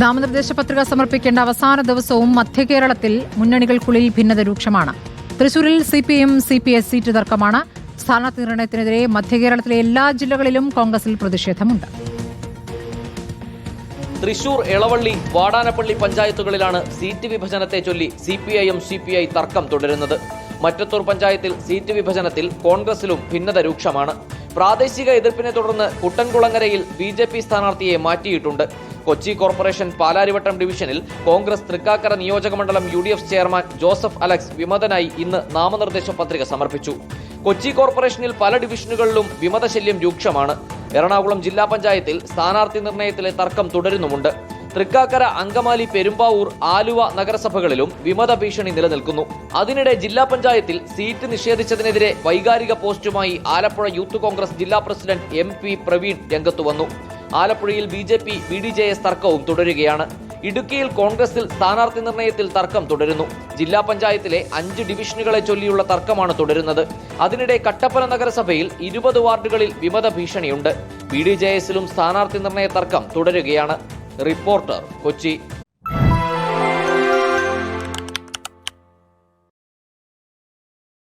നാമനിർദ്ദേശ പത്രിക സമർപ്പിക്കേണ്ട അവസാന ദിവസവും മധ്യകേരളത്തിൽ മുന്നണികൾക്കുള്ളിൽ ഭിന്നത രൂക്ഷമാണ് തൃശൂരിൽ C P M C P S seat തർക്കമാണ്. സ്ഥാനാർത്ഥി നിർണയത്തിനെതിരെ മധ്യകേരളത്തിലെ എല്ലാ ജില്ലകളിലും കോൺഗ്രസിൽ പ്രതിഷേധമുണ്ട്. തൃശൂർ എളവള്ളി വാടാനപ്പള്ളി പഞ്ചായത്തുകളിലാണ് സീറ്റ് വിഭജനത്തെ ചൊല്ലി C P I M C P I തർക്കം തുടരുന്നത്. മറ്റത്തൂർ പഞ്ചായത്തിൽ സീറ്റ് വിഭജനത്തിൽ കോൺഗ്രസിലും ഭിന്നത രൂക്ഷമാണ് പ്രാദേശിക എതിർപ്പിനെ തുടർന്ന് കുട്ടൻകുളങ്ങരയിൽ ബി ജെ പി സ്ഥാനാർത്ഥിയെ മാറ്റിയിട്ടുണ്ട്. കൊച്ചി കോർപ്പറേഷൻ പാലാരിവട്ടം ഡിവിഷനിൽ കോൺഗ്രസ് തൃക്കാക്കര നിയോജകമണ്ഡലം U D F chairman Joseph Alex വിമതനായി ഇന്ന് നാമനിർദ്ദേശ പത്രിക സമർപ്പിച്ചു. കൊച്ചി കോർപ്പറേഷനിൽ പല ഡിവിഷനുകളിലും വിമതശല്യം രൂക്ഷമാണ്. എറണാകുളം ജില്ലാ പഞ്ചായത്തിൽ സ്ഥാനാർത്ഥി നിർണയത്തിലെ തർക്കം തുടരുന്നുമുണ്ട്. തൃക്കാക്കര അങ്കമാലി പെരുമ്പാവൂർ ആലുവ നഗരസഭകളിലും വിമത ഭീഷണി നിലനിൽക്കുന്നു. അതിനിടെ ജില്ലാ പഞ്ചായത്തിൽ സീറ്റ് നിഷേധിച്ചതിനെതിരെ വൈകാരിക പോസ്റ്റുമായി ആലപ്പുഴ യൂത്ത് കോൺഗ്രസ് ജില്ലാ പ്രസിഡന്റ് എം പി പ്രവീൺ രംഗത്തു വന്നു. ആലപ്പുഴയിൽ B J P B D J S തർക്കവും തുടരുകയാണ്. ഇടുക്കിയിൽ കോൺഗ്രസിൽ സ്ഥാനാർത്ഥി നിർണയത്തിൽ തർക്കം തുടരുന്നു. ജില്ലാ പഞ്ചായത്തിലെ അഞ്ച് ഡിവിഷനുകളെ ചൊല്ലിയുള്ള തർക്കമാണ് തുടരുന്നത്. അതിനിടെ കട്ടപ്പന നഗരസഭയിൽ ഇരുപത് വാർഡുകളിൽ വിമത ഭീഷണിയുണ്ട്. ബി ഡി ജെ എസിലും സ്ഥാനാർത്ഥി നിർണയ തർക്കം തുടരുകയാണ്. റിപ്പോർട്ടർ കൊച്ചി.